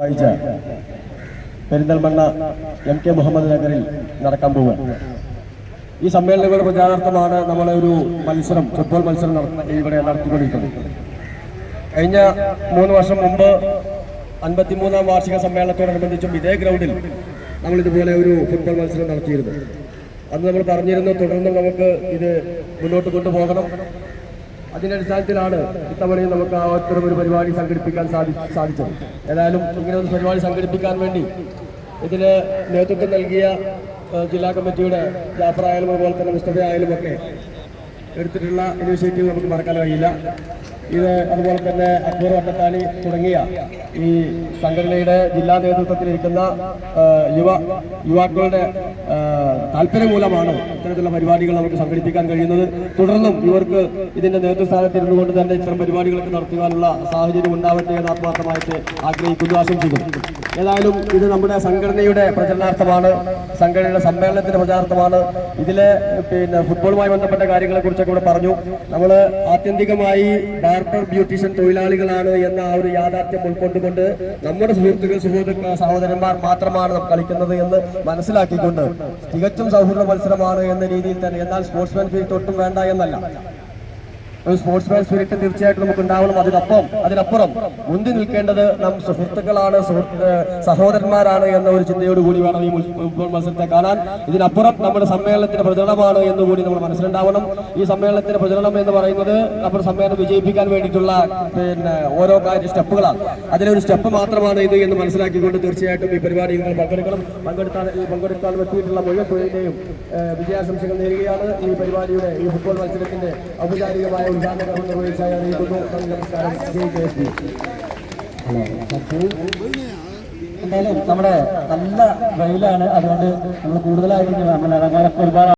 വായിച്ച Perinthalmanna M K Muhammad നഗറിൽ നടക്കാൻ പോവുക ഈ സമ്മേളനങ്ങളുടെ പ്രചാരാർത്ഥമാണ് നമ്മളെ ഒരു മത്സരം ഫുട്ബോൾ മത്സരം ഇവിടെ നടത്തിക്കൊണ്ടിരിക്കുന്നത്. കഴിഞ്ഞ മൂന്ന് വർഷം മുമ്പ് അൻപത്തിമൂന്നാം വാർഷിക സമ്മേളനത്തോടനുബന്ധിച്ചും ഇതേ ഗ്രൗണ്ടിൽ നമ്മൾ ഇതുപോലെ ഒരു ഫുട്ബോൾ മത്സരം നടത്തിയിരുന്നു. അന്ന് നമ്മൾ പറഞ്ഞിരുന്നു തുടർന്ന് നമുക്ക് ഇത് മുന്നോട്ട് കൊണ്ടുപോകണം. അതിന്റെ അടിസ്ഥാനത്തിലാണ് ഇത്തവണയും നമുക്ക് അത്തരം ഒരു പരിപാടി സംഘടിപ്പിക്കാൻ സാധി സാധിച്ചത്. ഏതായാലും ഇങ്ങനെ ഒരു പരിപാടി സംഘടിപ്പിക്കാൻ വേണ്ടി ഇതിന് നേതൃത്വം നൽകിയ ജില്ലാ കമ്മിറ്റിയുടെ ജാഫർ ആയാലും അതുപോലെ തന്നെ മുസ്തഫ ആയാലും ഒക്കെ എടുത്തിട്ടുള്ള ഇനിഷ്യേറ്റീവ് നമുക്ക് മറക്കാൻ കഴിയില്ല. ഇത് അതുപോലെ തന്നെ അക്ബർ വട്ടത്താലി തുടങ്ങിയ ഈ സംഘടനയുടെ ജില്ലാ നേതൃത്വത്തിലിരിക്കുന്ന യുവ യുവാക്കളുടെ താല്പര്യം മൂലമാണ് ഇത്തരത്തിലുള്ള പരിപാടികൾ നമുക്ക് സംഘടിപ്പിക്കാൻ കഴിയുന്നത്. തുടർന്നും ഇവർക്ക് ഇതിന്റെ നേതൃസ്ഥാനത്തിരുന്നു കൊണ്ട് തന്നെ ഇത്തരം പരിപാടികളൊക്കെ നടത്തുവാനുള്ള സാഹചര്യം ഉണ്ടാവട്ടെ എന്ന് ആത്മാർത്ഥമായിട്ട് ആഗ്രഹിക്കുന്നു ആശംസിക്കുന്നു. ഏതായാലും ഇത് നമ്മുടെ സംഘടനയുടെ പ്രചരണാർത്ഥമാണ് സംഘടനയുടെ സമ്മേളനത്തിന്റെ പ്രചാരണമാണ് ഇതിലെ പിന്നെ ഫുട്ബോളുമായി ബന്ധപ്പെട്ട കാര്യങ്ങളെ കുറിച്ചൊക്കെ ഇവിടെ പറഞ്ഞു. നമ്മൾ ആത്യന്തികമായി ബാർബർ ബ്യൂട്ടീഷ്യൻ തൊഴിലാളികളാണ് എന്ന ആ ഒരു യാഥാർത്ഥ്യം ഉൾക്കൊണ്ടുകൊണ്ട് നമ്മുടെ സുഹൃത്തുക്കൾ സുഹൃത്തുക്കൾ സഹോദരന്മാർ മാത്രമാണ് കളിക്കുന്നത് എന്ന് മനസ്സിലാക്കിക്കൊണ്ട് തികച്ചും സൗഹൃദ മത്സരമാണ് എന്ന രീതിയിൽ തന്നെ. എന്നാൽ സ്പോർട്സ്മാൻ ഫീൽഡ് ഒട്ടും വേണ്ട എന്നല്ല. ഒരു സ്പോർട്സ് മാൻ സ്പിരിറ്റ് തീർച്ചയായിട്ടും നമുക്ക് ഉണ്ടാവണം അതിനൊപ്പം അതിനപ്പുറം മുന്തി നിൽക്കേണ്ടത് നാം സുഹൃത്തുക്കളാണ് സുഹൃത്ത് സഹോദരന്മാരാണ് എന്ന ഒരു ചിന്തയോട് കൂടി വേണം ഈ ഫുട്ബോൾ മത്സരത്തെ കാണാൻ. ഇതിനപ്പുറം നമ്മുടെ സമ്മേളനത്തിന്റെ പ്രചരണമാണ് എന്ന് കൂടി നമ്മൾ മനസ്സിലുണ്ടാവണം. ഈ സമ്മേളനത്തിന്റെ പ്രചരണം എന്ന് പറയുന്നത് നമ്മുടെ സമ്മേളനം വിജയിപ്പിക്കാൻ വേണ്ടിയിട്ടുള്ള പിന്നെ ഓരോ കാര്യ സ്റ്റെപ്പുകളാണ്. അതിലൊരു സ്റ്റെപ്പ് മാത്രമാണ് ഇത് എന്ന് മനസ്സിലാക്കിക്കൊണ്ട് തീർച്ചയായിട്ടും ഈ പരിപാടി നിങ്ങൾ പങ്കെടുക്കണം. പങ്കെടുത്താൽ പങ്കെടുക്കാൻ പറ്റിയിട്ടുള്ള മുഴുവൻ തൊഴിലിന്റെയും വിജയാശംസകൾ നേരുകയാണ്. ഈ പരിപാടിയുടെ ഈ ഫുട്ബോൾ മത്സരത്തിന്റെ ഔപചാരികമായ എന്തായാലും നമ്മുടെ നല്ല വെയിലാണ്. അതുകൊണ്ട് നമ്മൾ കൂടുതലായിട്ട് നമ്മൾ ഇറങ്ങാനൊക്കെ ഒരുപാട്